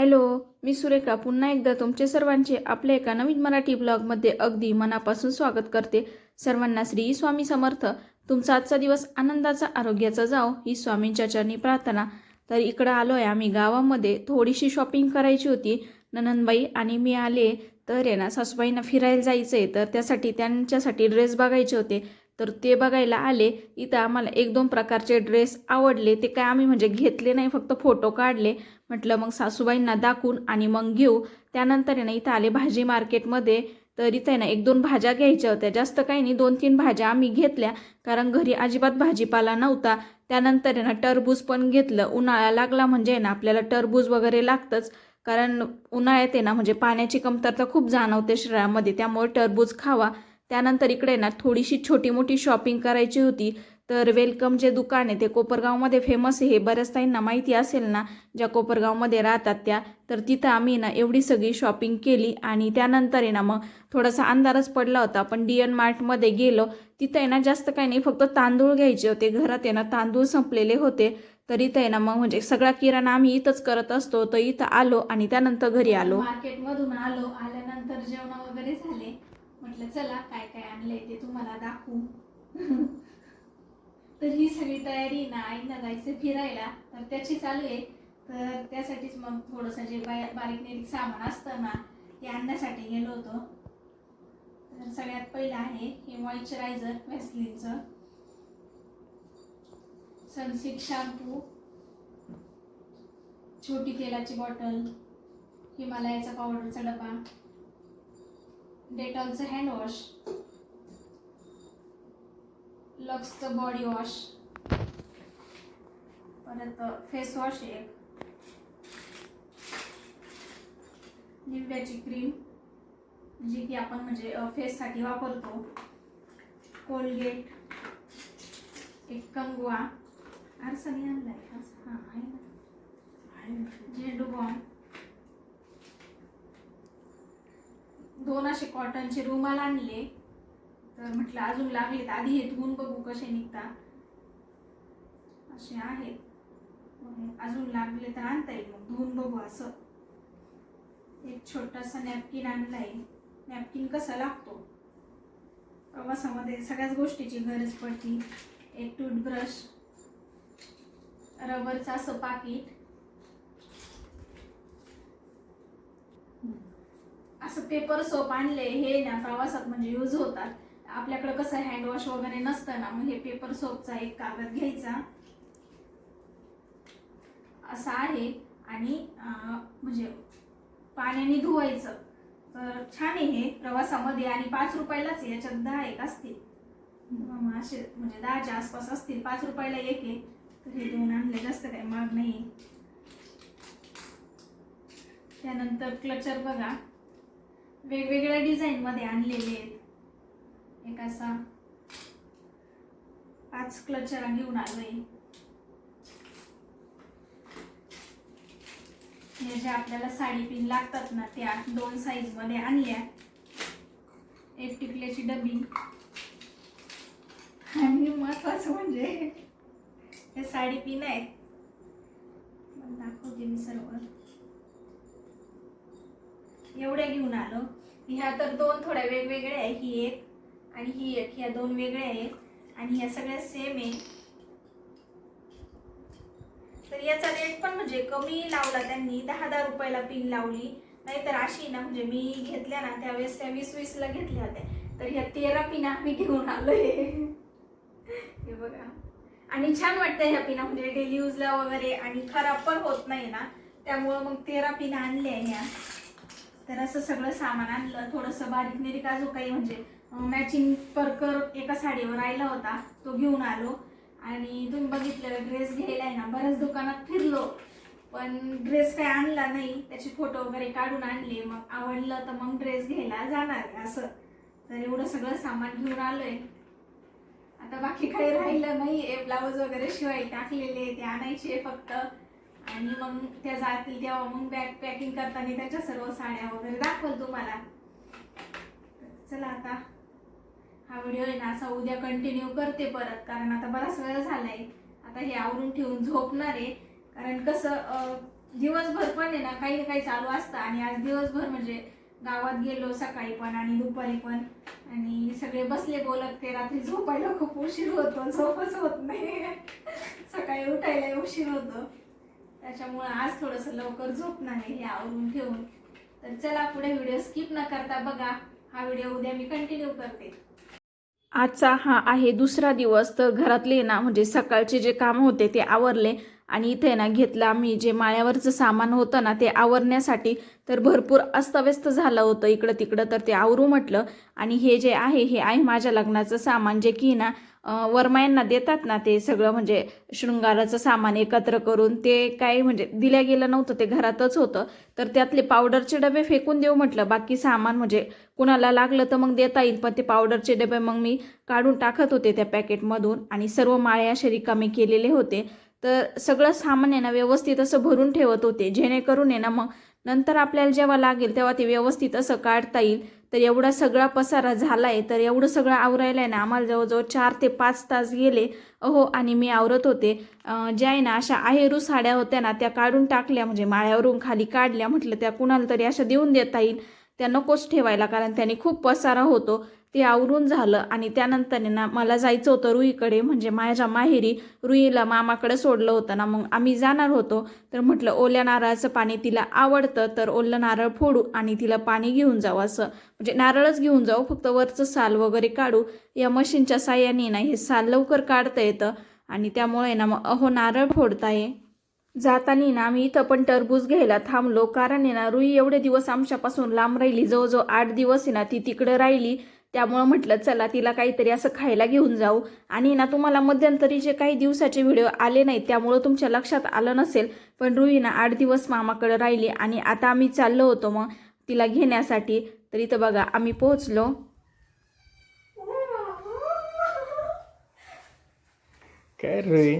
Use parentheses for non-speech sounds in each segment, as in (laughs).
Hello मी सुरेखा. पुन्हा एकदा तुमचे सर्वांचे आपल्या एका नवीन मराठी ब्लॉगमध्ये अगदी मनापासून स्वागत करते. सर्वांना श्री स्वामी समर्थ. तुमचा आजचा दिवस आनंदाचा आरोग्याचा जाओ ही स्वामींच्या चरणी प्रार्थना. तर इकडं आलो आहे आम्ही गावामध्ये. थोडीशी शॉपिंग करायची होती. ननंदबाई आणि मी आले. तर आहे ना सासूबाईंना फिरायला जायचं आहे तर त्यासाठी त्यांच्यासाठी ड्रेस बघायचे होते. तर ते बघायला आले इथं आम्हाला एक दोन प्रकारचे ड्रेस आवडले. ते काय आम्ही म्हणजे घेतले नाही फक्त फोटो काढले. म्हटलं मग सासूबाईंना दाखवून आणि मग घेऊ. त्यानंतर आहे ना इथं आले भाजी मार्केटमध्ये. तर इथं आहे ना एक दोन भाज्या घ्यायच्या होत्या. जास्त काही नाही दोन तीन भाज्या आम्ही घेतल्या. कारण घरी अजिबात भाजीपाला नव्हता. त्यानंतर आहे ना टरबूज पण घेतलं. उन्हाळा लागला म्हणजे आहे ना आपल्याला टरबूज वगैरे लागतंच. कारण उन्हाळ्यात आहे ना म्हणजे पाण्याची कमतरता खूप जाणवते शरीरामध्ये. त्यामुळे टरबूज खावा. त्यानंतर इकडे ना थोडीशी छोटी मोठी शॉपिंग करायची होती. तर वेलकम जे दुकान आहे ते कोपरगावमध्ये फेमस आहे. हे बऱ्याच ताईंना माहिती असेल ना ज्या कोपरगावमध्ये राहतात त्या. तर तिथं आम्ही ना एवढी सगळी शॉपिंग केली आणि त्यानंतर आहे ना मग थोडासा अंधारच पडला होता. पण डी एन मार्टमध्ये गेलो. तिथं आहे ना जास्त काही नाही फक्त तांदूळ घ्यायचे होते. घरात आहे ना तांदूळ संपलेले होते. तर इथं आहे ना मग म्हणजे सगळा किराणा आम्ही इथंच करत असतो. तर इथं आलो आणि त्यानंतर घरी आलो. मार्केटमधून आलो. आल्यानंतर जेवण वगैरे झाले. म्हटलं चला काय काय आणलंय ते तुम्हाला दाखवू. (laughs) तर ही सगळी तयारी ना आईना जायचं फिरायला. तर त्याची चालू आहे. तर त्यासाठीच मग थोडंसं जे बाय- बारीक निरीक सामान असतं ना ते आणण्यासाठी गेलो होतो. तर सगळ्यात पहिलं आहे हे मॉइश्चरायझर व्हॅसलिनचं सनसिल्क शॅम्पू छोटी तेलाची बॉटल हिमालयाचा पावडरचा डबा. डेटॉलचं हँडवॉश लक्सचं बॉडी वॉश परत फेस वॉश एक. निव्याची क्रीम जी की आपण म्हणजे फेससाठी वापरतो. कोलगेट एक कंगवा. आरसाने आणलाय. हां आहे ना. झेंडू बॉम्ब दोन असे कॉटनचे रुमाल आणले. तर म्हटलं अजून लागले तर आधी हे धुवून बघू कसे निघता. असे आहेत. अजून लागले तर आणता येईल. मग धुवून बघू असं. एक छोटासा नॅपकिन आणलाय. नॅपकिन कसा लागतो? प्रवासामध्ये सगळ्याच गोष्टीची गरज पडती. एक टूथब्रश रबरचं असं पाकिट असं पेपर सोप आणले हे ना प्रवासात म्हणजे यूज होतात. आपल्याकडे कसं हँडवॉश वगैरे नसतं ना मग हे पेपर सोपचा एक कागद घ्यायचा. असा आहे. आणि म्हणजे पाण्याने धुवायचं. तर छान आहे हे प्रवासामध्ये. आणि पाच रुपयालाच याच्यात दहा एक असतील. मग असे म्हणजे दहाच्या आसपास असतील. पाच रुपयाला एक आहे. तर हे दोन आणले. जास्त काही महाग नाही त्यानंतर क्लचर बघा. वेगवेगळ्या डिझाईन मध्ये आणलेले आहेत. एक असा पाच क्लचर घेऊन आलोय. हे जे आपल्याला साडी पिन लागतात ना त्या दोन साईजमध्ये आणल्या. एक टिकल्याची डबी. आणि महत्वाचं म्हणजे हे साडी पिन आहेत. दाखवते मी सर्व. एवढ्या घेऊन आलो. ह्या तर दोन थोड्या वेगवेगळ्या आहे ही एक आणि ही एक. ह्या दोन वेगळ्या आहेत आणि ह्या सगळ्या सेम आहे. तर याचा रेट पण म्हणजे कमी लावला त्यांनी. दहा दहा रुपयाला पिन लावली. नाहीतर अशी ना म्हणजे मी घेतल्या ना त्यावेळेस त्या वीस वीसला घेतल्या होत्या. तर ह्या तेरा पिना मी घेऊन आलोय. हे बघा. आणि छान वाटतं ह्या पिना म्हणजे डेली यूजला वगैरे आणि खराब पण होत नाही ना. त्यामुळं मग तेरा पिना आणल्या ह्या. तर असं सगळं सामान आणलं थोडंसं बारीक निरीक अजून काही म्हणजे मॅचिंग परकर एका साडीवर राहिला होता तो घेऊन आलो. आणि तुम्ही बघितलं ड्रेस घ्यायला आहे ना बऱ्याच दुकानात फिरलो. पण ड्रेस काही आणला नाही त्याचे फोटो वगैरे काढून आणले. मग आवडलं तर मग ड्रेस घ्यायला जाणार असं. तर एवढं सगळं सामान घेऊन आलोय. आता बाकी काही राहिलं नाही. ब्लाऊज वगैरे शिवाय टाकलेले ते आणायचे फक्त. आणि मग त्या जातील तेव्हा मग बॅग पॅकिंग करताना त्याच्या सर्व साड्या वगैरे दाखवल तुम्हाला. चला आता. हा व्हिडिओ आहे ना असा उद्या कंटिन्यू करते परत कारण आता बराच वेळ झालाय. आता हे आवरून ठेवून झोपणार आहे. कारण कसं दिवसभर पण आहे ना काही ना काही चालू असतं. आणि आज दिवसभर म्हणजे गावात गेलो सकाळी पण आणि दुपारी पण. आणि सगळे बसले बोलत ते रात्री झोपायला खूप उशीर होतो. झोपच होत नाही. सकाळी उठायला उशीर होतो. त्याच्यामुळे आज थोडंसं लवकर झोपणार आहे हे आवरून ठेवून. तर चला पुढे व्हिडिओ स्किप न करता बघा. हा व्हिडिओ उद्या मी कंटिन्यू करते. आजचा हा आहे दुसरा दिवस तर घरातले ना म्हणजे सकाळचे जे काम होते ते आवरले. आणि इथे ना घेतला मी जे माळ्यावरचं सामान होतं ना ते आवरण्यासाठी तर भरपूर अस्तव्यस्त झालं होतं. इकडं तिकडं तर ते आवरू म्हटलं. आणि हे जे आहे हे आहे माझ्या लग्नाचं सामान जे की ना वरमायांना देतात ना ते सगळं म्हणजे शृंगाराचं सामान एकत्र करून ते काही म्हणजे दिल्या गेलं नव्हतं ते घरातच होतं. तर त्यातले पावडरचे डबे फेकून देऊ म्हटलं. बाकी सामान म्हणजे कुणाला लागलं तर मग देता येईल पण ते पावडरचे डबे मग मी काढून टाकत होते त्या पॅकेटमधून आणि सर्व माळे असे रिकामे केलेले होते. तर सगळं सामान आहे ना व्यवस्थित असं भरून ठेवत होते. जेणेकरून आहे ना मग नंतर आपल्याला जेव्हा लागेल तेव्हा ते व्यवस्थित असं काढता येईल. तर एवढा सगळा पसारा झाला आहे तर एवढं सगळं आवरायला आहे ना आम्हाला जवळजवळ चार ते पाच तास गेले. अहो आणि मी आवरत होते. ज्या आहे ना अशा आहेरू साड्या होत्या ना त्या काढून टाकल्या म्हणजे माळ्यावरून खाली काढल्या म्हटलं त्या कुणाला तरी अशा देऊन देता येईल. त्या नकोच ठेवायला कारण त्याने खूप पसारा होतो. ते आवरून झालं आणि त्यानंतर ना मला जायचं होतं रुईकडे म्हणजे माझ्या माहेरी रुईला मामाकडे सोडलं होतं ना मग आम्ही जाणार होतो. तर म्हटलं ओल्या नारळाचं पाणी तिला आवडतं तर ओलं नारळ फोडू आणि तिला पाणी घेऊन जाऊ असं. म्हणजे नारळच घेऊन जाऊ फक्त वरचं साल वगैरे काढू. या मशीनच्या साह्याने ना हे साल लवकर काढता येतं आणि त्यामुळे ना मग अहो नारळ फोडता ये जाताना ना आम्ही इथं पण टरबूज घ्यायला थांबलो. कारण आहे ना रुई एवढे दिवस आमच्यापासून लांब राहिली जवळजवळ आठ दिवस आहे ना ती तिकडे राहिली. त्यामुळं म्हटलं चला तिला काहीतरी असं खायला घेऊन जाऊ. आणि ना तुम्हाला मध्यंतरी जे काही दिवसाचे व्हिडिओ आले नाहीत त्यामुळं तुमच्या लक्षात आलं नसेल पण रुईना आठ दिवस मामाकडे राहिली आणि आता आम्ही चाललो होतो मग तिला घेण्यासाठी. तर इथं बघा आम्ही पोहोचलो. काय रुई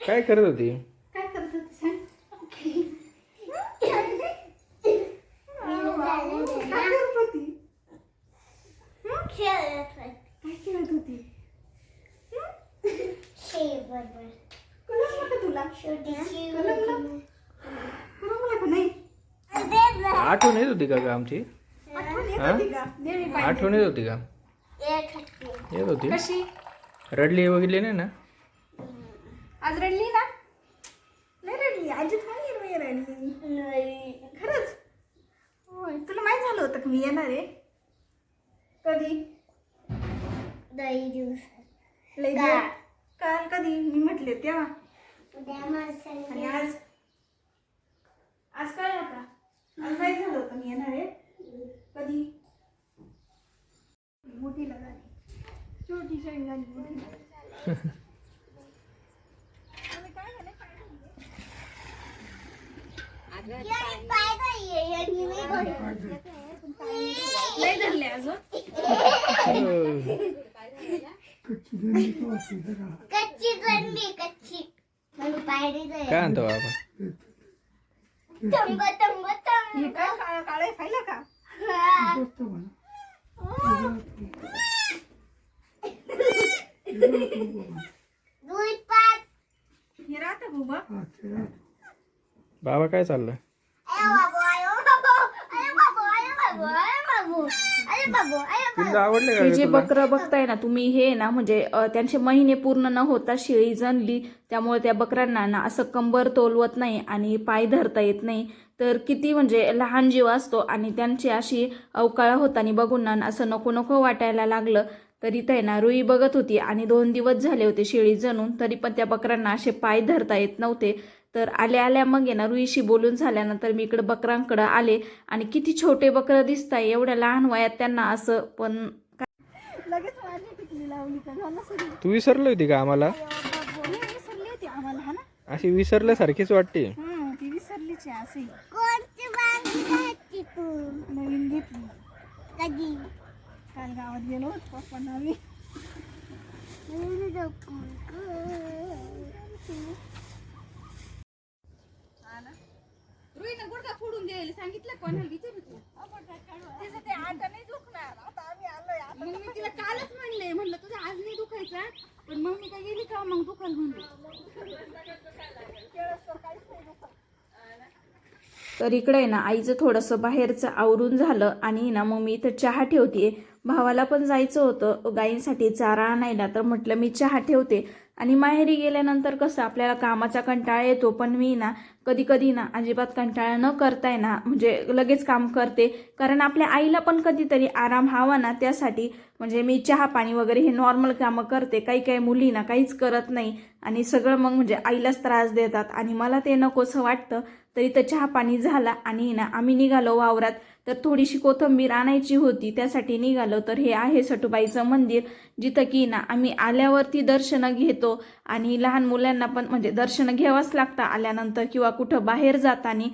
काय करत होती काय करत होती सांग काय करत होती काय खेळत होती का तुला का नाही आठवण येत होती का ग आमची? आठवण येत? होती का देवी पाहिजे आठवण येत होती का? येत होती. कशी? रडली वगैरे नाही ना? आज रडली ना? नाही रडली. आजी मी रडली खरंच? होय तुला माहीत झालं होतं का मी येणार आहे? कधी? लय दिवस. काल. कधी? मी म्हटले तेव्हा. आणि आज? आज काय आता? आज माहीत झालं होतं? मी येणार आहे. कधी? मोठीला झाली. छोटी झाली मोठीला (laughs) तुम्ही काय झालं? काय झालं? लय धरले अजून कच्ची जणली कच्ची. मला पायरी काय म्हणतो बाबा? तंब तंब तंब. हे काय काळं काळे पाहिलं का? दूध पाच. हे राहतं बुबा. बाबा काय चाललं अरे बाबू अरे बाबू अरे बाबू अरे बाबू अरे तुला आवडले का हे जे? बकरं बघताय ना तुम्ही हे ना म्हणजे त्यांचे महिने पूर्ण न होता शेळी जनली त्यामुळे त्या बकऱ्यांना ना असं कंबर तोलवत नाही आणि पाय धरता येत नाही. तर किती म्हणजे लहान जीव असतो आणि त्यांची अशी अवकाळा होताना बघून ना असं नको नको वाटायला लागलं. तर इथं आहे ना रुई बघत होती आणि दोन दिवस झाले होते शेळी जनून तरी पण त्या बकऱ्यांना असे पाय धरता येत नव्हते. तर आल्या आल्या मग आहे ना रुईशी बोलून झाल्यानंतर मी इकडं बकरांकडं आले. आणि किती छोटे बकरं दिसताय एवढ्या लहान वयात त्यांना असं पण लगेच माझी टिकली लावली का झालं सगळं. तू विसरली होती का आम्हाला? मी विसरली होती आम्हाला ना? अशी विसरल्यासारखीच वाटते. आहे नवीन घेतली. कधी? काल गावात गेलो पप्पांना आम्ही मी नको. रुईनं गुडघा फोडून द्यायला सांगितलं कोणाला? विचारू तू तिचं ते आता नाही दुखणार. आता आम्ही आलोय. आता मग मी तिला कालच म्हणले म्हणलं तुझा आज नाही दुखायचा पण मग मी काय गेली का मग दुखाल म्हणले तर इकडे आहे ना आईचं थोडंसं बाहेरचं आवरून झालं आणि ना मग मी इथं चहा ठेवते भावाला पण जायचं होतं. गाईंसाठी चारा आणायला. तर म्हटलं मी चहा ठेवते. आणि माहेरी गेल्यानंतर कसं आपल्याला कामाचा कंटाळा येतो पण मी ना कधी कधी ना अजिबात कंटाळा न करताय ना म्हणजे लगेच काम करते. कारण आपल्या आईला पण कधीतरी आराम हवा ना त्यासाठी म्हणजे मी चहा पाणी वगैरे हे नॉर्मल कामं करते. काही काही मुली ना काहीच करत नाही. आणि सगळं मग म्हणजे आईलाच त्रास देतात. आणि मला ते नकोसं वाटतं. तरी तर चहा पाणी झाला आणि ना आम्ही निघालो वावरात. तर थोडीशी कोथंबीर आणायची होती त्यासाठी निघालो. तर हे आहे सटुबाईचं मंदिर जिथं की ना आम्ही आल्यावरती दर्शनं घेतो आणि लहान मुलांना पण म्हणजे दर्शनं घ्यावंच लागतं आल्यानंतर किंवा कुठं बाहेर जाताना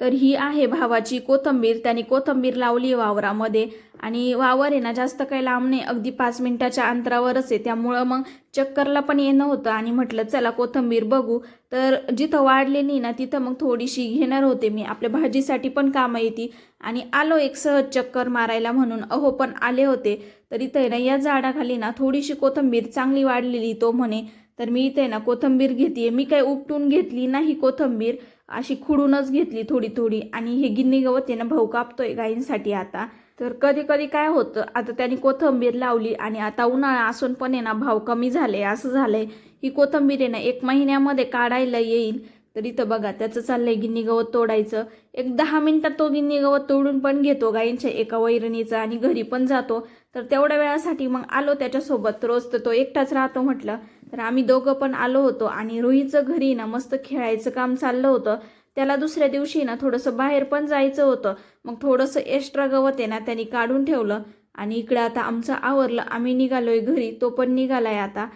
तर ही आहे भावाची कोथंबीर. त्यांनी कोथंबीर लावली वावरामध्ये. आणि वावर आहे ना जास्त काही लांब नाही अगदी पाच मिनिटाच्या अंतरावरच आहे. त्यामुळं मग चक्करला पण येणं होतं. आणि म्हटलं चला कोथंबीर बघू. तर जिथं वाढलेली ना तिथं मग थोडीशी घेणार होते मी. आपल्या भाजीसाठी पण कामं येते. आणि आलो एक सहज चक्कर मारायला म्हणून. अहो पण आले होते. तर इथं आहे ना या झाडाखाली ना थोडीशी कोथंबीर चांगली वाढलेली तो म्हणे. तर मी इथे ना कोथंबीर घेते मी काही उपटून घेतली नाही कोथंबीर. अशी खुडूनच घेतली थोडी थोडी. आणि हे गिन्नी गवत आहे ना भाऊ कापतोय गायींसाठी आता. तर कधी कधी काय होतं आता त्यांनी कोथंबीर लावली आणि आता उन्हाळा असून पण आहे ना भाव कमी झाले असं झालंय. ही कोथंबीर आहे ना एक महिन्यामध्ये काढायला येईल. तर इथं बघा त्याचं चाललंय गिन्नी गवत तोडायचं. एक दहा मिनिटात तो गिन्नी गवत तोडून पण घेतो गायींच्या एका वैरणीचा आणि घरी पण जातो. तर तेवढ्या वेळासाठी मग आलो त्याच्यासोबत. रोज तर तो एकटाच राहतो म्हटलं. तर आम्ही दोघं पण आलो होतो आणि रोहीचं घरी ना मस्त खेळायचं काम चाललं होतं. त्याला दुसऱ्या दिवशी ना थोडंसं बाहेर पण जायचं होतं. मग थोडंसं एक्स्ट्रा गवत आहे ना त्यांनी काढून ठेवलं. आणि इकडं आता आमचं आवरलं. आम्ही निघालोय घरी. तो पण निघालाय आता.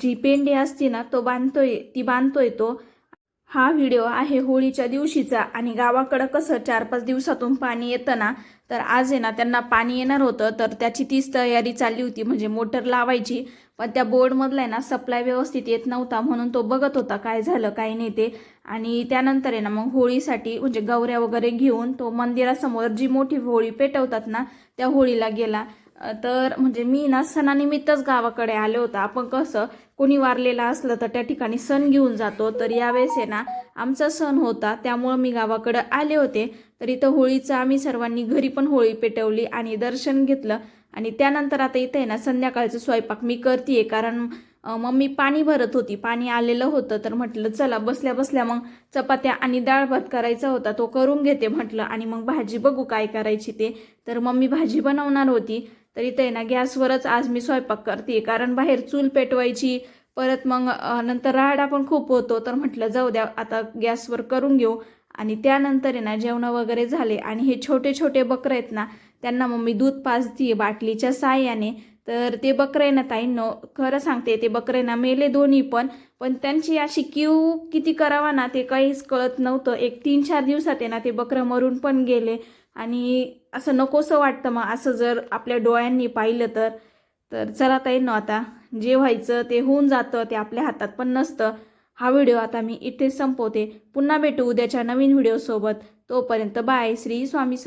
जी पेंडी असते ना तो बांधतोय ती बांधतोय तो. हा व्हिडिओ आहे होळीच्या दिवशीचा आणि गावाकडं कसं चार पाच दिवसातून पाणी येतं ना तर आज आहे ना त्यांना पाणी येणार होतं तर त्याची तीच तयारी चालली होती. म्हणजे मोटर लावायची पण त्या बोर्डमधला आहे ना सप्लाय व्यवस्थित येत नव्हता म्हणून तो बघत होता काय झालं काय नाही ते. आणि त्यानंतर आहे ना मग होळीसाठी म्हणजे गवऱ्या वगैरे घेऊन तो मंदिरासमोर जी मोठी होळी पेटवतात ना त्या होळीला गेला. तर म्हणजे मी ना सणानिमित्तच गावाकडे आले होता. आपण कसं कोणी वारलेलं असलं तर त्या ठिकाणी सण घेऊन जातो. तर यावेळेस आहे ना आमचा सण होता. त्यामुळं मी गावाकडं आले होते. तर इथं होळीचं आम्ही सर्वांनी घरी पण होळी पेटवली आणि दर्शन घेतलं. आणि त्यानंतर आता इथं आहे ना संध्याकाळचं स्वयंपाक मी करते कारण मम्मी पाणी भरत होती. पाणी आलेलं होतं. तर म्हटलं चला बसल्या बसल्या मग चपात्या आणि डाळ भात करायचा होता. तो करून घेते म्हटलं. आणि मग भाजी बघू काय करायची ते. तर मम्मी भाजी बनवणार होती. तर इथं आहे ना गॅसवरच आज मी स्वयंपाक करते कारण बाहेर चूल पेटवायची परत मग नंतर राहाडा पण खूप होतो. तर म्हटलं जाऊ द्या आता गॅसवर करून घेऊ. आणि त्यानंतर आहे ना जेवणं वगैरे झाले. आणि हे छोटे छोटे बकरं आहेत ना त्यांना मग मी दूध पाजते बाटलीच्या साह्याने तर ते बकरे ना ताईंनो खरं सांगते ते बकरे ना मेले दोन्ही पण. पण त्यांची अशी क्यू किती करावा ना ते काहीच कळत नव्हतं. एक तीन चार दिवसात आहे ना ते बकरं मरून पण गेले. आणि असं नकोसं वाटतं मग असं जर आपल्या डोळ्यांनी पाहिलं तर. तर चला ताईंनो आता जे व्हायचं ते होऊन जातं ते आपल्या हातात पण नसतं. हा व्हिडिओ आता मी इथे संपवते. पुन्हा भेटू उद्याच्या नवीन व्हिडिओसोबत. तोपर्यंत बाय. श्री स्वामी सम